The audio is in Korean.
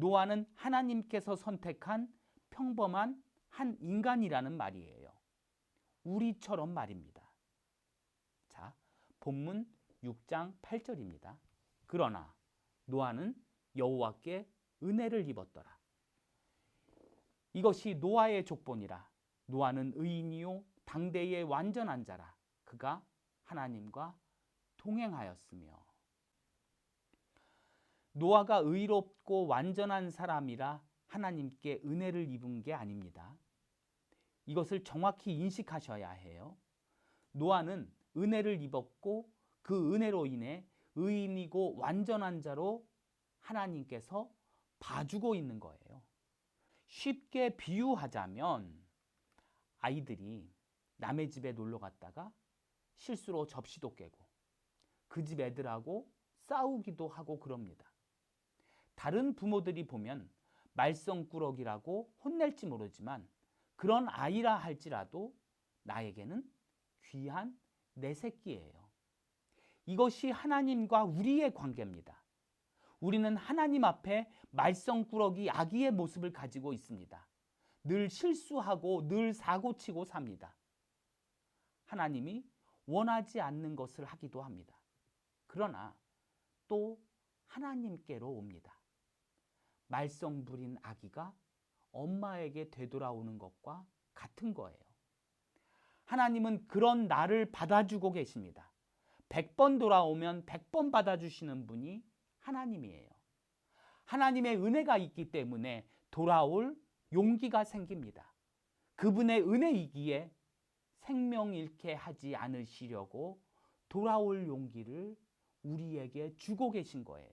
노아는 하나님께서 선택한 평범한 한 인간이라는 말이에요. 우리처럼 말입니다. 자, 본문 6장 8절입니다. 그러나 노아는 여호와께 은혜를 입었더라. 이것이 노아의 족본이라. 노아는 의인이요 당대의 완전한 자라. 그가 하나님과 동행하였으며 노아가 의롭고 완전한 사람이라 하나님께 은혜를 입은 게 아닙니다. 이것을 정확히 인식하셔야 해요. 노아는 은혜를 입었고 그 은혜로 인해 의인이고 완전한 자로 하나님께서 봐주고 있는 거예요. 쉽게 비유하자면 아이들이 남의 집에 놀러 갔다가 실수로 접시도 깨고 그 집 애들하고 싸우기도 하고 그럽니다. 다른 부모들이 보면 말썽꾸러기라고 혼낼지 모르지만 그런 아이라 할지라도 나에게는 귀한 내 새끼예요. 이것이 하나님과 우리의 관계입니다. 우리는 하나님 앞에 말썽꾸러기 아기의 모습을 가지고 있습니다. 늘 실수하고 늘 사고치고 삽니다. 하나님이 원하지 않는 것을 하기도 합니다. 그러나 또 하나님께로 옵니다. 말썽 부린 아기가 엄마에게 되돌아오는 것과 같은 거예요. 하나님은 그런 나를 받아주고 계십니다. 100번 돌아오면 100번 받아주시는 분이 하나님이에요. 하나님의 은혜가 있기 때문에 돌아올 용기가 생깁니다. 그분의 은혜이기에 생명 잃게 하지 않으시려고 돌아올 용기를 우리에게 주고 계신 거예요.